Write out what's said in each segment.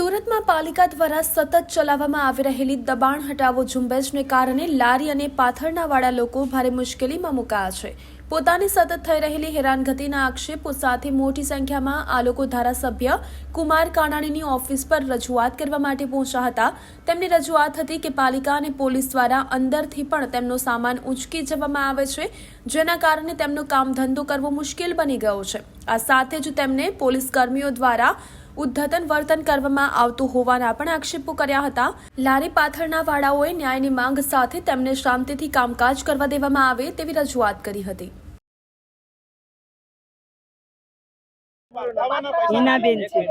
સુરતમાં પાલિકા દ્વારા સતત ચલાવવામાં આવી રહેલી દબાણ હટાવો ઝુંબેશને કારણે લારી અને પાથરણાવાળા લોકો ભારે મુશ્કેલીમાં મુકાયા છે. પોતાની સતત થઈ રહેલી હેરાનગતિના આક્ષેપો સાથે મોટી સંખ્યામાં આ લોકો ધારાસભ્ય કુમાર કાનાણીની ઓફિસ પર રજૂઆત કરવા માટે પહોંચ્યા હતા. તેમની રજૂઆત હતી કે પાલિકા અને પોલીસ દ્વારા અંદરથી પણ તેમનો સામાન ઉંચકી જવામાં આવે છે, જેના કારણે તેમનો કામ ધંધો કરવો મુશ્કેલ બની ગયો છે. આ સાથે જ તેમને પોલીસ કર્મીઓ દ્વારા ઉદ્ધતન વર્તન કરવામાં આવતું હોવાના પણ આક્ષેપો કર્યા હતા. લારી પાથરના વાળાઓએ ન્યાયની માંગ સાથે તેમને શાંતિથી કામકાજ કરવા દેવામાં આવે તેવી રજૂઆત કરી હતી. હિનાબેન છે.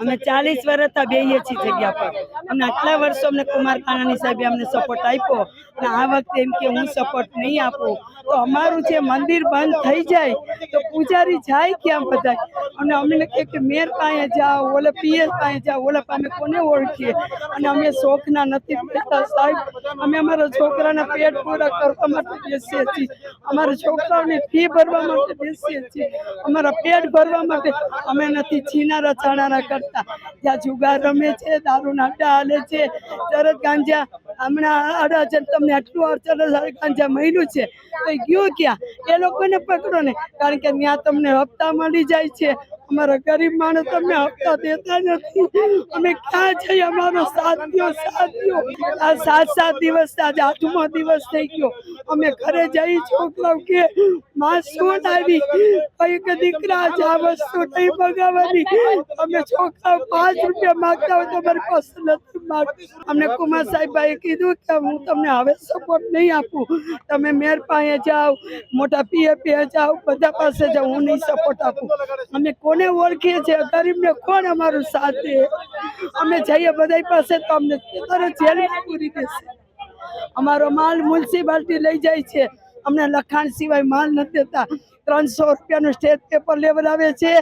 અમે ચાલીસ વર્ષથી બેહીએ છીએ જગ્યા પર. અમને આટલા વર્ષો અમને કુમાર કાનાની સાહેબે અમને સપોર્ટ આપ્યો. અને આ વખતે એમ કે હું સપોર્ટ નહીં આપું. તો અમારું જે મંદિર બંધ થઈ જાય તો પૂજારી જાય ક્યાં બધા અને અમને કહે કે મેર પાસે જાઓ ઓલે પીએસ પાસે જાઓ ઓલે પાસે કોને ઓળખીએ? અને અમે શોખના નથી બેઠા સાહેબ. અમે અમારા છોકરાના પેટ પૂરા કરવા માટે બેસીએ છીએ. અમારા છોકરાઓની ફી ભરવા માટે બેસીએ છીએ. અમારા પેટ ભરવા માટે અમે નથી છીનારા, છાણારા કરતા. ત્યાં જુગાર રમે છે, દારૂના અડ્ડા હાલે છે તરત ગાંજા, હમણાં અડાજણ તમને આટલું ચરસ ગાંજા મળ્યું છે. તો ગયું ક્યાં? એ લોકોને પકડો ને. કારણ કે ત્યાં તમને હપ્તા મળી જાય છે. અમારા ગરીબ માણસ તમને હપ્તા દેતા નથી. અમે ક્યાં જઈએ અમારો સાથ દ્યો સાથ દ્યો આ સાત સાત દિવસ, આજે આઠમો દિવસ થઈ ગયો. અમે ઘરે જઈ છોકરાઓ કે માં શું આવી કઈ કે દીકરા આ વસ્તુ નહીં બગાવવાની અમે છોકરાઓ પાંચ રૂપિયા માગતા હોય તો મારી પાસે નથી માંગતું. અમને કુમાર સાહેબાએ કીધું કે હું તમને હવે સપોર્ટ નહીં આપું. તમે મેર પાસે જાઓ, મોટા પીએ પીએ જાઓ, બધા પાસે જાઓ, હું નહીં સપોર્ટ આપું. અમે કોને ઓળખીએ છીએ? ગરીબને કોણ અમારું સાથ અમે જઈએ બધા પાસે તો અમને તરત જેલ પૂરી દેશે. અમારો માલ મ્યુનિસિપાલિટી લઈ જાય છે. અમને લખાણ સિવાય માલ નથી દેતા. ત્રણસો રૂપિયાનું સ્ટેજ પેપર લેવડાવે છે.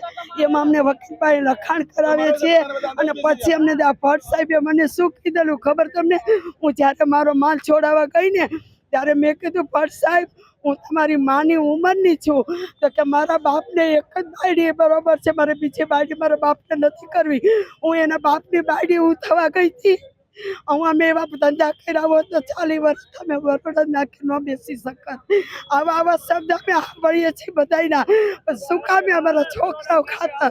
એમાં અમને વકીલભાઈ લખાણ કરાવે છે. અને પછી અમને ભટ્ટ સાહેબે મને શું કીધેલું ખબર તમને? હું જ્યારે મારો માલ છોડાવવા ગઈ ને, ત્યારે મેં કીધું, ભટ્ટ સાહેબ, હું તમારી માની ઉંમરની છું. તો કે મારા બાપને એક જ બાયડી બરોબર છે. મારે બીજી બાયડી મારા બાપને નથી કરવી. હું એના બાપની બાયડી હું થવા ગઈ હતી. હું મેં એવા ધંધા કર્યા હોત તો ચાલી વર્ષ તમે બરોડા નાખી ન બેસી શકત. આવા આવા શબ્દ અમે સાંભળીએ છીએ બધાના શું કામે અમારા છોકરાઓ ખાતા